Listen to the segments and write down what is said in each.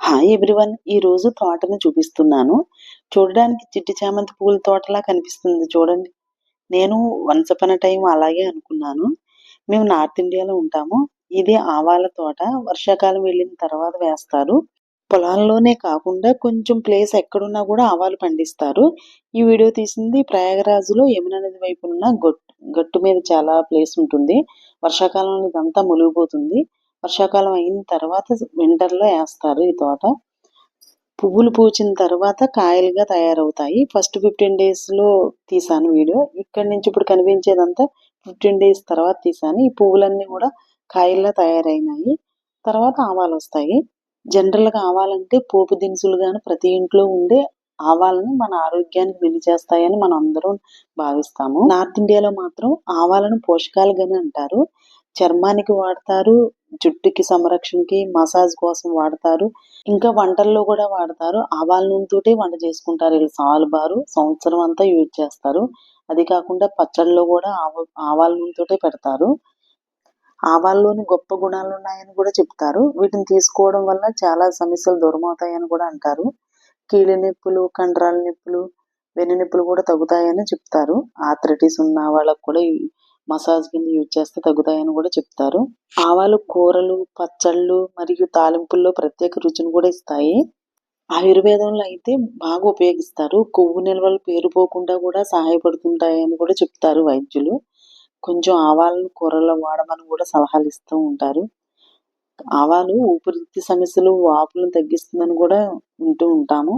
Hi everyone ఈ రోజు తోటను చూపిస్తున్నాను. చూడడానికి చిట్టి చామంతి పూల తోటలా కనిపిస్తుంది చూడండి. నేను వన్స్ అపన్ టైం అలాగే అనుకున్నాను. మేము నార్త్ ఇండియాలో ఉంటాము. ఇది ఆవాల తోట. వర్షాకాలం వెళ్ళిన తర్వాత వేస్తారు. పొలాల్లోనే కాకుండా కొంచెం ప్లేస్ ఎక్కడున్నా కూడా ఆవాలు పండిస్తారు. ఈ వీడియో తీసింది ప్రయాగరాజులో యమునా నది వైపు ఉన్న గట్టు మీద చాలా ప్లేస్ ఉంటుంది. వర్షాకాలంలో ఇదంతా మునిగిపోతుంది. వర్షాకాలం అయిన తర్వాత వింటర్లో వేస్తారు ఈ తోట. పువ్వులు పూచిన తర్వాత కాయలుగా తయారవుతాయి. ఫస్ట్ ఫిఫ్టీన్ డేస్లో తీసాను వీడియో. ఇక్కడ నుంచి ఇప్పుడు కనిపించేదంతా ఫిఫ్టీన్ డేస్ తర్వాత తీసాను. ఈ పువ్వులన్నీ కూడా కాయల్లా తయారైనాయి. తర్వాత ఆవాలు వస్తాయి. జనరల్గా ఆవాలంటే పోపు దినుసులు గాని ప్రతి ఇంట్లో ఉండే ఆవాలని మన ఆరోగ్యానికి మెలి చేస్తాయని మనం అందరం భావిస్తాము. నార్త్ ఇండియాలో మాత్రం ఆవాలను పోషకాలుగానే అంటారు. చర్మానికి వాడతారు. జుట్టుకి సంరక్షణకి మసాజ్ కోసం వాడతారు. ఇంకా వంటల్లో కూడా వాడతారు. ఆవాల నూనెతోటే వంట చేసుకుంటారు. వీళ్ళు సాల్బారు సంవత్సరం అంతా యూజ్ చేస్తారు. అది కాకుండా పచ్చళ్ళలో కూడా ఆవ ఆవాల నూనెతోటే పెడతారు. ఆవాల్లోని గొప్ప గుణాలు ఉన్నాయని కూడా చెప్తారు. వీటిని తీసుకోవడం వల్ల చాలా సమస్యలు దూరమవుతాయని కూడా అంటారు. కీళ్ళ నొప్పులు కండరాల నొప్పులు వెన్ను నొప్పులు కూడా తగ్గుతాయని చెప్తారు. ఆథరిటీస్ ఉన్న వాళ్ళకు కూడా మసాజ్ కింద యూజ్ చేస్తే తగ్గుతాయని కూడా చెప్తారు. ఆవాలు కూరలు పచ్చళ్ళు మరియు తాలింపుల్లో ప్రత్యేక రుచిని కూడా ఇస్తాయి. ఆయుర్వేదంలో అయితే బాగా ఉపయోగిస్తారు. కొవ్వు నిల్వలు పేరుపోకుండా కూడా సహాయపడుతుంటాయని కూడా చెప్తారు వైద్యులు. కొంచెం ఆవాలను కూరల్లో వాడమని కూడా సలహాలు ఇస్తూ ఉంటారు. ఆవాలు ఊపిరితిత్తి సమస్యలు వాపులను తగ్గిస్తుందని కూడా వింటూ ఉంటాము.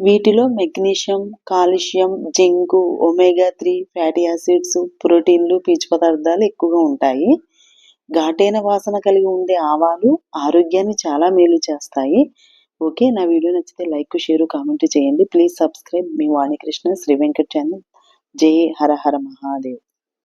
వీటిలో magnesium calcium zinc omega three fatty acids ప్రోటీన్లు పీచు పదార్థాలు ఎక్కువగా ఉంటాయి. ఘాటైన వాసన కలిగి ఉండే ఆవాలు ఆరోగ్యాన్ని చాలా మేలు చేస్తాయి. ఓకే నా వీడియో నచ్చితే లైక్ షేర్ కామెంట్ చేయండి. ప్లీజ్ సబ్స్క్రైబ్ మీ వాణికృష్ణ శ్రీ వెంకట్ ఛానల్. జై హర హర మహాదేవ్.